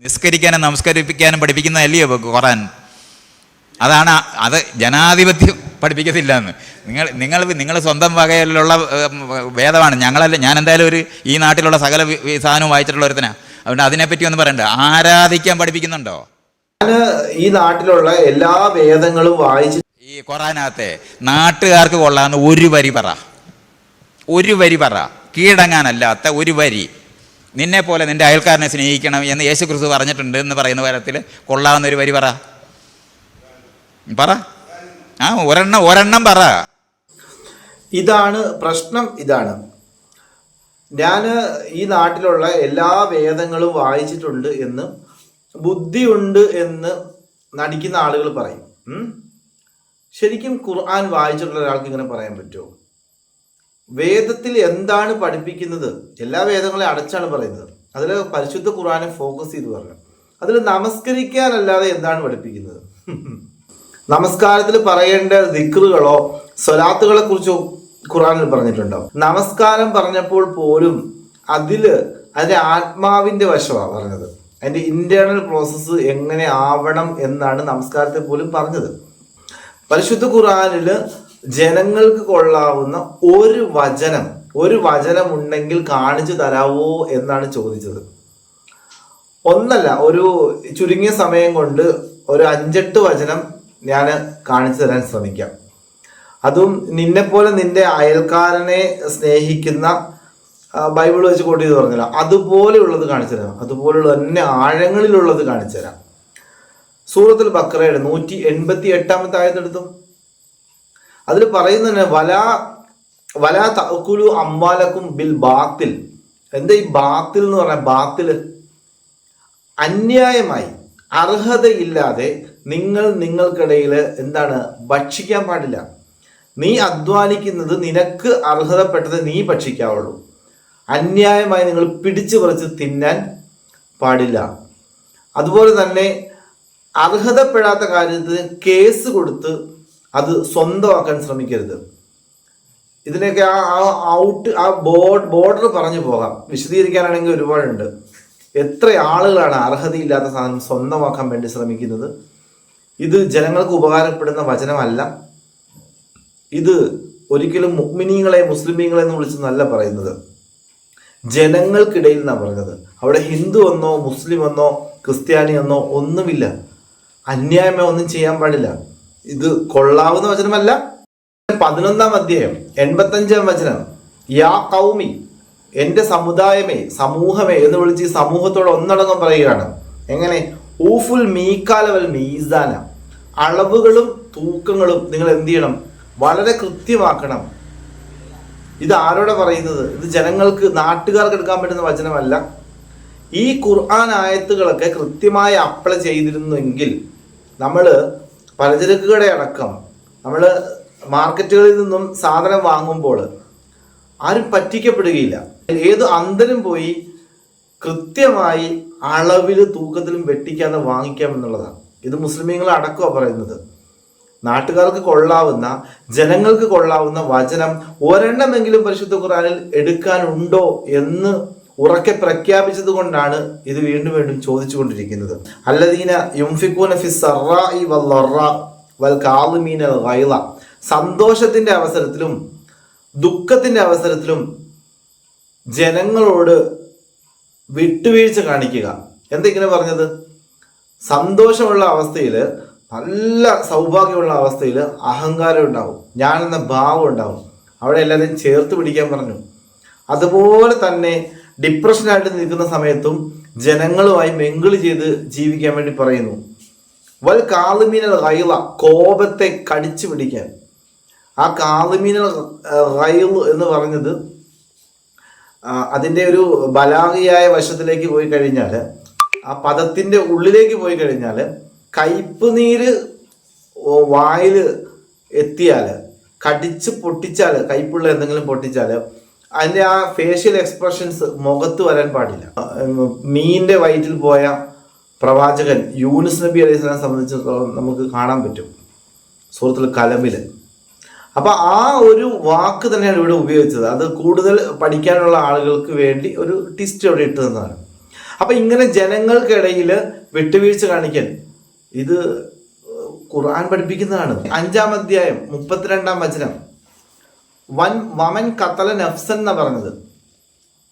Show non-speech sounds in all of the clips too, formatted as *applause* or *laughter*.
നിസ്കരിക്കാനും നമസ്കരിപ്പിക്കാനും പഠിപ്പിക്കുന്ന അല്ലേ ഖുറാൻ അതാണ് അത് ജനാധിപത്യം പഠിപ്പിക്കത്തില്ല എന്ന് നിങ്ങൾ നിങ്ങൾ നിങ്ങൾ സ്വന്തം വകയിലുള്ള വേദമാണ്. ഞങ്ങളല്ല ഞാൻ എന്തായാലും ഒരു ഈ നാട്ടിലുള്ള സകല സാധനവും വായിച്ചിട്ടുള്ള ഒരുത്തനാ. അതുകൊണ്ട് അതിനെപ്പറ്റി ഒന്നും പറയണ്ട. ആരാധിക്കാൻ പഠിപ്പിക്കുന്നുണ്ടോ? ഞാൻ ഈ നാട്ടിലുള്ള എല്ലാ വേദങ്ങളും വായിച്ച് ഈ ഖുറാനകത്തെ നാട്ടുകാർക്ക് കൊള്ളാന്ന് ഒരു വരി പറ. ഒരു വരി പറ. കീഴടങ്ങാനല്ലാത്ത ഒരു വരി. നിന്നെ പോലെ നിന്റെ അയൽക്കാരനെ സ്നേഹിക്കണം എന്ന് യേശു ക്രിസ്തു പറഞ്ഞിട്ടുണ്ട് എന്ന് പറയുന്ന കാര്യത്തിൽ കൊള്ളാവുന്ന ഒരു വരി പറ. പറ. ആ ഒരെണ്ണം ഒരെണ്ണം പറ. ഇതാണ് പ്രശ്നം ഇതാണ്. ഞാൻ ഈ നാട്ടിലുള്ള എല്ലാ വേദങ്ങളും വായിച്ചിട്ടുണ്ട് എന്ന് ബുദ്ധിയുണ്ട് എന്ന് നടിക്കുന്ന ആളുകൾ പറയും. ശരിക്കും ഖുർആൻ വായിച്ചിട്ടുള്ള ഒരാൾക്ക് ഇങ്ങനെ പറയാൻ പറ്റുമോ? വേദത്തിൽ എന്താണ് പഠിപ്പിക്കുന്നത്? എല്ലാ വേദങ്ങളെയും അടച്ചാണ് പറയുന്നത്. അതിൽ പരിശുദ്ധ ഖുറാനെ ഫോക്കസ് ചെയ്ത് പറഞ്ഞു. അതിൽ നമസ്കരിക്കാനല്ലാതെ എന്താണ് പഠിപ്പിക്കുന്നത്? *laughs* നമസ്കാരത്തിൽ പറയേണ്ട ദിക്റുകളോ സ്വലാത്തുകളെ കുറിച്ചോ ഖുറാനിൽ പറഞ്ഞിട്ടുണ്ടോ? നമസ്കാരം പറഞ്ഞപ്പോൾ പോലും അതിൽ അതിന്റെ ആത്മാവിന്റെ വശമാണ് പറഞ്ഞത്. അതിന്റെ ഇന്റേണൽ പ്രോസസ്സ് എങ്ങനെ ആവണം എന്നാണ് നമസ്കാരത്തെ പോലും പറഞ്ഞത്. പരിശുദ്ധ ഖുറാനിൽ ജനങ്ങൾക്ക് കൊള്ളാവുന്ന ഒരു വചനം ഒരു വചനം ഉണ്ടെങ്കിൽ കാണിച്ചു തരാവോ എന്നാണ് ചോദിച്ചത്. ഒന്നല്ല ഒരു ചുരുങ്ങിയ സമയം കൊണ്ട് ഒരു അഞ്ചെട്ട് വചനം ഞാൻ കാണിച്ചു തരാൻ ശ്രമിക്കാം. അതും നിന്നെപ്പോലെ നിന്റെ അയൽക്കാരനെ സ്നേഹിക്കുന്ന ബൈബിൾ വെച്ച് കൊണ്ടു ചെയ്ത് പറഞ്ഞല്ലോ. അതുപോലെയുള്ളത് കാണിച്ചു തരാം. അതുപോലെയുള്ള തന്നെ ആഴങ്ങളിലുള്ളത് കാണിച്ചു തരാം. സൂറത്തിൽ ബക്രയുടെ നൂറ്റി എൺപത്തി എട്ടാമത്തെ ആയതെടുത്തു അതിൽ പറയുന്നത് വല വല തക്കുലു അമ്പാലക്കും ബിൽ ബാത്തിൽ. എന്താ ഈ ബാത്തിൽ എന്ന് പറഞ്ഞാൽ ബാത്തിൽ അന്യായമായി അർഹതയില്ലാതെ നിങ്ങൾ നിങ്ങൾക്കിടയിൽ എന്താണ് ഭക്ഷിക്കാൻ പാടില്ല. നീ അധ്വാനിക്കുന്നത് നിനക്ക് അർഹതപ്പെട്ടത് നീ ഭക്ഷിക്കാവുള്ളൂ. അന്യായമായി നിങ്ങൾ പിടിച്ചു പറിച്ച് തിന്നാൻ പാടില്ല. അതുപോലെ തന്നെ അർഹതപ്പെടാത്ത കാര്യത്തിന് കേസ് കൊടുത്ത് അത് സ്വന്തമാക്കാൻ ശ്രമിക്കരുത്. ഇതിനൊക്കെ ആ ആ ഔട്ട് ആ ബോർഡ് ബോർഡർ പറഞ്ഞു പോകാം. വിശദീകരിക്കാനാണെങ്കിൽ ഒരുപാടുണ്ട്. എത്ര ആളുകളാണ് അർഹതയില്ലാത്ത സാധനം സ്വന്തമാക്കാൻ വേണ്ടി ശ്രമിക്കുന്നത്? ഇത് ജനങ്ങൾക്ക് ഉപകാരപ്പെടുന്ന വചനമല്ല. ഇത് ഒരിക്കലും മുഗ്മിനീങ്ങളെ മുസ്ലിമീങ്ങളെ എന്ന് വിളിച്ചെന്നല്ല പറയുന്നത്. ജനങ്ങൾക്കിടയിൽ എന്നാണ് പറഞ്ഞത്. അവിടെ ഹിന്ദു എന്നോ മുസ്ലിം എന്നോ ക്രിസ്ത്യാനി എന്നോ ഒന്നുമില്ല. അന്യായമോ ഒന്നും ചെയ്യാൻ പാടില്ല. ഇത് കൊള്ളാവുന്ന വചനമല്ല. പതിനൊന്നാം അധ്യായം എൺപത്തഞ്ചാം വചനം. യാ കൗമി എന്റെ സമുദായമേ സമൂഹമേ എന്ന് വിളിച്ച് ഈ സമൂഹത്തോട് ഒന്നടങ്കം പറയുകയാണ്. എങ്ങനെ? ഊഫുൽ മീക്കാലവൽ മീസാന. അളവുകളും തൂക്കങ്ങളും നിങ്ങൾ എന്ത് ചെയ്യണം? വളരെ കൃത്യമാക്കണം. ഇത് ആരോടെ പറയുന്നത്? ഇത് ജനങ്ങൾക്ക് നാട്ടുകാർക്ക് എടുക്കാൻ പറ്റുന്ന വചനമല്ല. ഈ ഖുർആൻ ആയത്തുകളൊക്കെ കൃത്യമായി അപ്ലൈ ചെയ്തിരുന്നെങ്കിൽ നമ്മൾ പലചരക്ക് കട അടക്കം നമ്മൾ മാർക്കറ്റുകളിൽ നിന്നും സാധനം വാങ്ങുമ്പോൾ ആരും പറ്റിക്കപ്പെടുകയില്ല. ഏത് അന്തരം പോയി കൃത്യമായി അളവിൽ തൂക്കത്തിലും വെട്ടിക്കാതെ വാങ്ങിക്കാം എന്നുള്ളതാണ്. ഇത് മുസ്ലിമീങ്ങൾ അടക്കമാണ് പറയുന്നത്. നാട്ടുകാർക്ക് കൊള്ളാവുന്ന ജനങ്ങൾക്ക് കൊള്ളാവുന്ന വചനം ഒരെണ്ണമെങ്കിലും പരിശുദ്ധ ഖുറാനിൽ എടുക്കാനുണ്ടോ എന്ന് ഉറക്കെ പ്രഖ്യാപിച്ചത് കൊണ്ടാണ് ഇത് വീണ്ടും വീണ്ടും ചോദിച്ചുകൊണ്ടിരിക്കുന്നത്. അല്ലദീന യുംഫിക്കൂന ഫി സറാഇ വൽ അവസരത്തിലും ദുഃഖത്തിന്റെ അവസരത്തിലും ജനങ്ങളോട് വിട്ടുവീഴ്ച കാണിക്കുക. എന്തിങ്ങനെ പറഞ്ഞത്? സന്തോഷമുള്ള അവസ്ഥയിൽ നല്ല സൗഭാഗ്യമുള്ള അവസ്ഥയിൽ അഹങ്കാരം ഉണ്ടാവും. ഞാനെന്ന ഭാവം ഉണ്ടാവും. അവിടെ എല്ലാവരെയും ചേർത്ത് പിടിക്കാൻ പറഞ്ഞു. അതുപോലെ തന്നെ ഡിപ്രഷനായിട്ട് നിൽക്കുന്ന സമയത്തും ജനങ്ങളുമായി മെങ്കിൾ ചെയ്ത് ജീവിക്കാൻ വേണ്ടി പറയുന്നു. വൽ കാളുമീനൽ റൈള കോപത്തെ കടിച്ചു പിടിക്കാൻ. ആ കാളുമീനൽ റൈൽ എന്ന് പറഞ്ഞത് അതിന്റെ ഒരു ബലാഹിയായ വശത്തിലേക്ക് പോയി കഴിഞ്ഞാൽ ആ പദത്തിന്റെ ഉള്ളിലേക്ക് പോയി കഴിഞ്ഞാൽ കയ്പ് നീര് വായിൽ എത്തിയാൽ കടിച്ച് പൊട്ടിച്ചാൽ കയ്പുള്ള എന്തെങ്കിലും പൊട്ടിച്ചാൽ അതിന്റെ ആ ഫേഷ്യൽ എക്സ്പ്രഷൻസ് മുഖത്ത് വരാൻ പാടില്ല. മീന്റെ വയറ്റിൽ പോയ പ്രവാചകൻ യൂനുസ് നബി അലൈഹി സ്വലാം സംബന്ധിച്ചിടത്തോളം നമുക്ക് കാണാൻ പറ്റും. സുഹൃത്തിൽ കലമിൽ അപ്പോൾ ആ ഒരു വാക്ക് തന്നെയാണ് ഇവിടെ ഉപയോഗിച്ചത്. അത് കൂടുതൽ പഠിക്കാനുള്ള ആളുകൾക്ക് വേണ്ടി ഒരു ടിസ്റ്റ് അവിടെ ഇട്ട് തന്നതാണ്. അപ്പം ഇങ്ങനെ ജനങ്ങൾക്കിടയിൽ വിട്ടുവീഴ്ച കാണിക്കൽ ഇത് ഖുർആൻ പഠിപ്പിക്കുന്നതാണ്. അഞ്ചാം അധ്യായം മുപ്പത്തിരണ്ടാം വചനം. വൻ വമൻ കത്തല നഫ്സൻ എന്ന് പറഞ്ഞത്.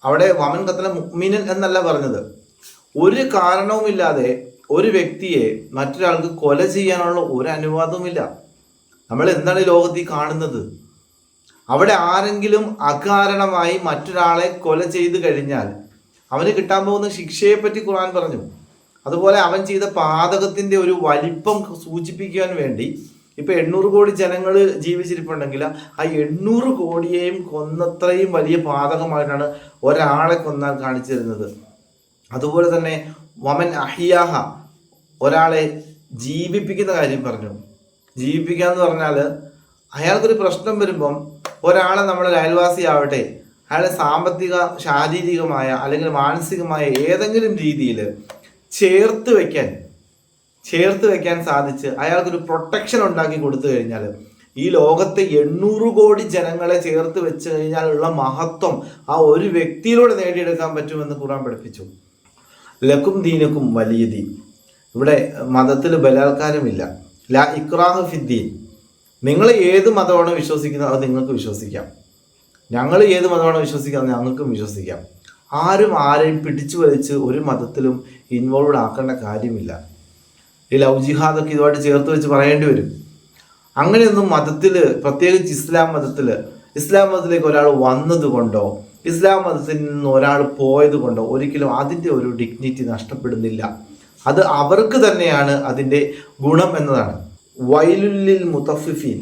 അവിടെ വമൻ കത്തല മുഅ്മിനൻ എന്നല്ല പറഞ്ഞത്. ഒരു കാരണവുമില്ലാതെ ഒരു വ്യക്തിയെ മറ്റൊരാൾക്ക് കൊല ചെയ്യാനുള്ള ഒരു അനുവാദവുമില്ല. നമ്മൾ എന്താണ് ലോകത്തിൽ കാണുന്നത്? അവിടെ ആരെങ്കിലും അകാരണമായി മറ്റൊരാളെ കൊല ചെയ്തു കഴിഞ്ഞാൽ അവന് കിട്ടാൻ പോകുന്ന ശിക്ഷയെ പറ്റി ഖുർആൻ പറഞ്ഞു. അതുപോലെ അവൻ ചെയ്ത പാതകത്തിന്റെ ഒരു വലിപ്പം സൂചിപ്പിക്കാൻ വേണ്ടി ഇപ്പൊ എണ്ണൂറ് കോടി ജനങ്ങൾ ജീവിച്ചിരിപ്പുണ്ടെങ്കിൽ ആ എണ്ണൂറ് കോടിയെയും കൊന്നത്രയും വലിയ പാതകമായിട്ടാണ് ഒരാളെ കൊന്നാൽ കാണിച്ചു തരുന്നത്. അതുപോലെ തന്നെ വമൻ അഹിയാഹ ഒരാളെ ജീവിപ്പിക്കുന്ന കാര്യം പറഞ്ഞു. ജീവിപ്പിക്കുക എന്ന് പറഞ്ഞാൽ അയാൾക്കൊരു പ്രശ്നം വരുമ്പം ഒരാളെ നമ്മുടെ അയൽവാസിയാവട്ടെ അയാളെ സാമ്പത്തിക ശാരീരികമായ അല്ലെങ്കിൽ മാനസികമായ ഏതെങ്കിലും രീതിയിൽ ചേർത്ത് വെക്കാൻ ചേർത്ത് വെക്കാൻ സാധിച്ച് അയാൾക്കൊരു പ്രൊട്ടക്ഷൻ ഉണ്ടാക്കി കൊടുത്തു കഴിഞ്ഞാൽ ഈ ലോകത്തെ എണ്ണൂറ് കോടി ജനങ്ങളെ ചേർത്ത് വെച്ച് കഴിഞ്ഞാലുള്ള മഹത്വം ആ ഒരു വ്യക്തിയിലൂടെ നേടിയെടുക്കാൻ പറ്റുമെന്ന് ഖുറാൻ പഠിപ്പിച്ചു. ലക്കും ദീനക്കും വലിയ ദീൻ. ഇവിടെ മതത്തിൽ ബലാത്കാരമില്ല. ലാ ഇക്രാഹ് ഫിദ്ദീൻ നിങ്ങൾ ഏത് മതമാണോ വിശ്വസിക്കുന്നത് അത് നിങ്ങൾക്ക് വിശ്വസിക്കാം. ഞങ്ങൾ ഏത് മതമാണോ വിശ്വസിക്കുന്നത് ഞങ്ങൾക്കും വിശ്വസിക്കാം. ആരും ആരെയും പിടിച്ചു വലിച്ച് ഒരു മതത്തിലും ഇൻവോൾവ് ആക്കേണ്ട കാര്യമില്ല. ഈ ലവ് ജിഹാദൊക്കെ ഇതുമായിട്ട് ചേർത്ത് വെച്ച് പറയേണ്ടി വരും. അങ്ങനെയൊന്നും മതത്തിൽ പ്രത്യേകിച്ച് ഇസ്ലാം മതത്തിൽ ഇസ്ലാം മതത്തിലേക്ക് ഒരാൾ വന്നത് കൊണ്ടോ ഇസ്ലാം മതത്തിൽ നിന്ന് ഒരാൾ പോയത് കൊണ്ടോ ഒരിക്കലും അതിന്റെ ഒരു ഡിഗ്നിറ്റി നഷ്ടപ്പെടുന്നില്ല. അത് അവർക്ക് തന്നെയാണ് അതിന്റെ ഗുണം എന്നതാണ്. വയലുല്ലിൽ മുത്തഫിഫീൻ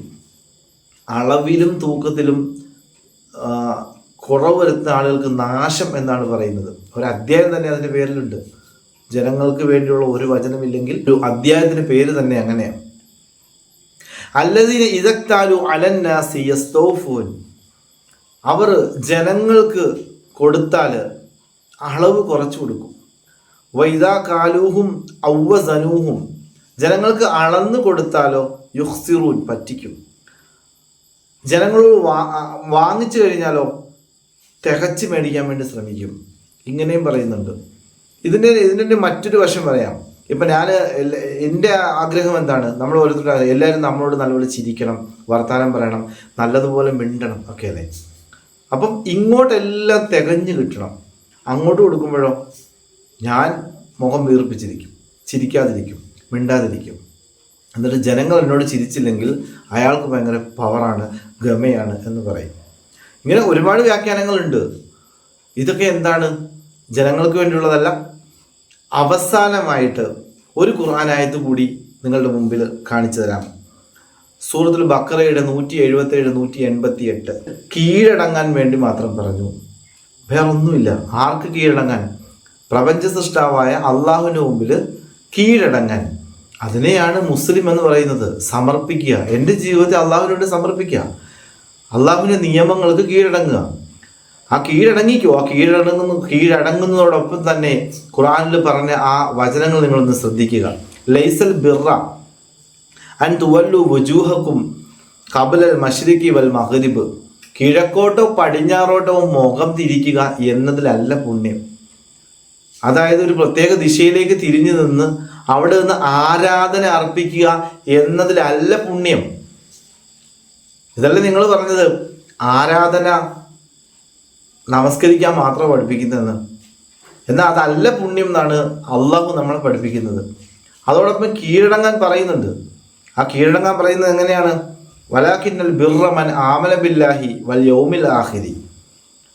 അളവിലും തൂക്കത്തിലും കുറവ് വരുത്തുന്ന ആളുകൾക്ക് നാശം എന്നാണ് പറയുന്നത്. ഒരു അധ്യായം തന്നെ അതിന്റെ പേരിലുണ്ട്. ജനങ്ങൾക്ക് വേണ്ടിയുള്ള ഒരു വചനമില്ലെങ്കിൽ ഒരു അധ്യായത്തിന്റെ പേര് തന്നെ അങ്ങനെയാണ്. ഇതക്താലു അലന്നാസി അവർ ജനങ്ങൾക്ക് കൊടുത്താൽ അളവ് കുറച്ചു കൊടുക്കും. വൈദാ കാലൂഹും ഔവസനൂഹും ജനങ്ങൾക്ക് അളന്ന് കൊടുത്താലോ യുഹ്സിറൂൻ പറ്റിക്കും. ജനങ്ങളോട് വാ വാങ്ങിച്ചു കഴിഞ്ഞാലോ തികച്ച് മേടിക്കാൻ വേണ്ടി ശ്രമിക്കും. ഇങ്ങനെയും പറയുന്നുണ്ട്. ഇതിന്റെ ഇതിന്റെ മറ്റൊരു വശം പറയാം. ഇപ്പം ഞാൻ എന്റെ ആഗ്രഹം എന്താണ്? നമ്മൾ ഓരോരുത്തരും എല്ലാവരും നമ്മളോട് നല്ലപോലെ ചിരിക്കണം വർത്തമാനം പറയണം നല്ലതുപോലെ മിണ്ടണം ഒക്കെ അല്ലേ? അപ്പം ഇങ്ങോട്ടെല്ലാം തികഞ്ഞു കിട്ടണം. അങ്ങോട്ട് കൊടുക്കുമ്പോഴോ ഞാൻ മുഖം വീർപ്പിച്ചിരിക്കും ചിരിക്കാതിരിക്കും മിണ്ടാതിരിക്കും. എന്നിട്ട് ജനങ്ങൾ എന്നോട് ചിരിച്ചില്ലെങ്കിൽ അയാൾക്ക് ഭയങ്കര പവറാണ് ഗമയാണ് എന്ന് പറയും. ഇങ്ങനെ ഒരുപാട് വ്യാഖ്യാനങ്ങളുണ്ട്. ഇതൊക്കെ എന്താണ്? ജനങ്ങൾക്ക് വേണ്ടിയുള്ളതല്ല അവസാനമായിട്ട് ഒരു ഖുർആാനായത് കൂടി നിങ്ങളുടെ മുമ്പിൽ കാണിച്ചു തരാം. സൂറത്തുൽ ബക്കറയുടെ നൂറ്റി എഴുപത്തി ഏഴ് നൂറ്റി എൺപത്തി എട്ട് കീഴടങ്ങാൻ വേണ്ടി മാത്രം പറഞ്ഞു. വേറെ ഒന്നുമില്ല ആർക്ക് കീഴടങ്ങാൻ? പ്രപഞ്ച സൃഷ്ടാവായ അള്ളാഹുവിന് മുമ്പിൽ കീഴടങ്ങാൻ. അതിനെയാണ് മുസ്ലിം എന്ന് പറയുന്നത്. സമർപ്പിക്കുക. എന്റെ ജീവിതത്തെ അള്ളാഹുവിനോട് സമർപ്പിക്കുക. അള്ളാഹുവിന്റെ നിയമങ്ങൾക്ക് കീഴടങ്ങുക. ആ കീഴടങ്ങിക്കോ ആ കീഴടങ്ങുന്ന കീഴടങ്ങുന്നതോടൊപ്പം തന്നെ ഖുറാനിൽ പറഞ്ഞ ആ വചനങ്ങൾ നിങ്ങളൊന്ന് ശ്രദ്ധിക്കുക. ലൈസൽ ബിറ അൻ തുവല്ലു വുജൂഹക്കും കബലൽ മഷ്രിഖി വൽ മഹരിബ് കിഴക്കോട്ടോ പടിഞ്ഞാറോട്ടോ മുഖം തിരിക്കുക എന്നതിലല്ല പുണ്യം. അതായത് ഒരു പ്രത്യേക ദിശയിലേക്ക് തിരിഞ്ഞു നിന്ന് അവിടെ നിന്ന് ആരാധന അർപ്പിക്കുക എന്നതിലല്ല പുണ്യം. ഇതല്ലേ നിങ്ങൾ പറഞ്ഞത്? ആരാധന നമസ്കരിക്കാൻ മാത്രം പഠിപ്പിക്കുന്നതെന്ന്. എന്നാൽ അതല്ല പുണ്യം എന്നാണ് അള്ളാഹു നമ്മളെ പഠിപ്പിക്കുന്നത്. അതോടൊപ്പം കീഴടങ്ങാൻ പറയുന്നുണ്ട്. ആ കീഴടങ്ങാൻ പറയുന്നത് എങ്ങനെയാണ്? വലാഖിന്നൽ ബിർറമൻ ആമല ബില്ലാഹി വൽ യൗമിൽ ആഹിരി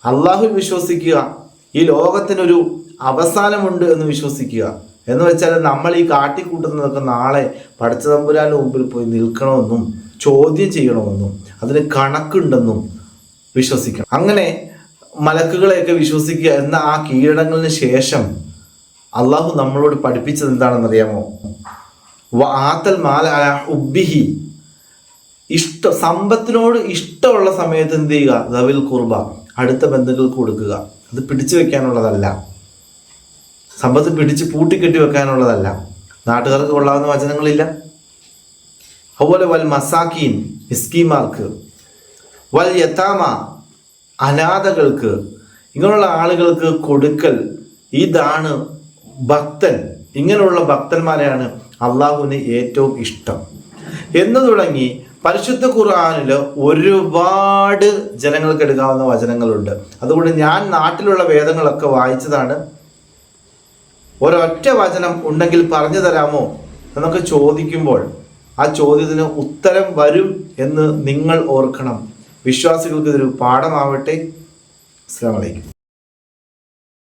അള്ളാഹു വിശ്വസിക്കുക. ഈ ലോകത്തിനൊരു അവസാനമുണ്ട് എന്ന് വിശ്വസിക്കുക. എന്ന് വെച്ചാൽ നമ്മൾ ഈ കാട്ടിക്കൂട്ടുന്നതൊക്കെ നാളെ പഠിച്ച തമ്പുരാന്റെ മുമ്പിൽ പോയി നിൽക്കണമെന്നും ചോദ്യം ചെയ്യണമെന്നും അതിന് കണക്കുണ്ടെന്നും വിശ്വസിക്കണം. അങ്ങനെ മലക്കുകളെയൊക്കെ വിശ്വസിക്കുക എന്ന ആ കീഴടങ്ങളിന് ശേഷം അള്ളാഹു നമ്മളോട് പഠിപ്പിച്ചത് എന്താണെന്നറിയാമോ? ആത്തൽ മാല ഉബ്ബിഹി ഇഷ്ട സമ്പത്തിനോട് ഇഷ്ടമുള്ള സമയത്ത് എന്ത് ചെയ്യുക? ദവിൽ കുർബ അടുത്ത ബന്ധുക്കൾക്ക് കൊടുക്കുക. അത് പിടിച്ചു വെക്കാനുള്ളതല്ല. സമ്പത്ത് പിടിച്ച് പൂട്ടിക്കെട്ടി വെക്കാനുള്ളതല്ല. നാട്ടുകാർക്ക് കൊള്ളാവുന്ന വചനങ്ങളില്ല. അതുപോലെ വൽ മസാക്കീൻ മിസ്കിമാർക്ക് വൽ യത്താമ അനാഥകൾക്ക് ഇങ്ങനെയുള്ള ആളുകൾക്ക് കൊടുക്കൽ ഇതാണ് ഭക്തൻ ഇങ്ങനെയുള്ള ഭക്തന്മാരെയാണ് അള്ളാഹുവിന് ഏറ്റവും ഇഷ്ടം. എന്ന് തുടങ്ങി പരിശുദ്ധ ഖുർആാനിൽ ഒരുപാട് ജനങ്ങൾക്ക് എടുക്കാവുന്ന വചനങ്ങളുണ്ട്. അതുകൊണ്ട് ഞാൻ നാട്ടിലുള്ള വേദങ്ങളൊക്കെ വായിച്ചതാണ്. ഒരൊറ്റ വചനം ഉണ്ടെങ്കിൽ പറഞ്ഞു തരാമോ? എന്നൊക്കെ ചോദിക്കുമ്പോൾ ആ ചോദ്യത്തിന് ഉത്തരം വരും എന്ന് നിങ്ങൾ ഓർക്കണം. വിശ്വാസികൾക്ക് ഇതൊരു പാഠമാവട്ടെ. അസ്സാം വലൈക്കും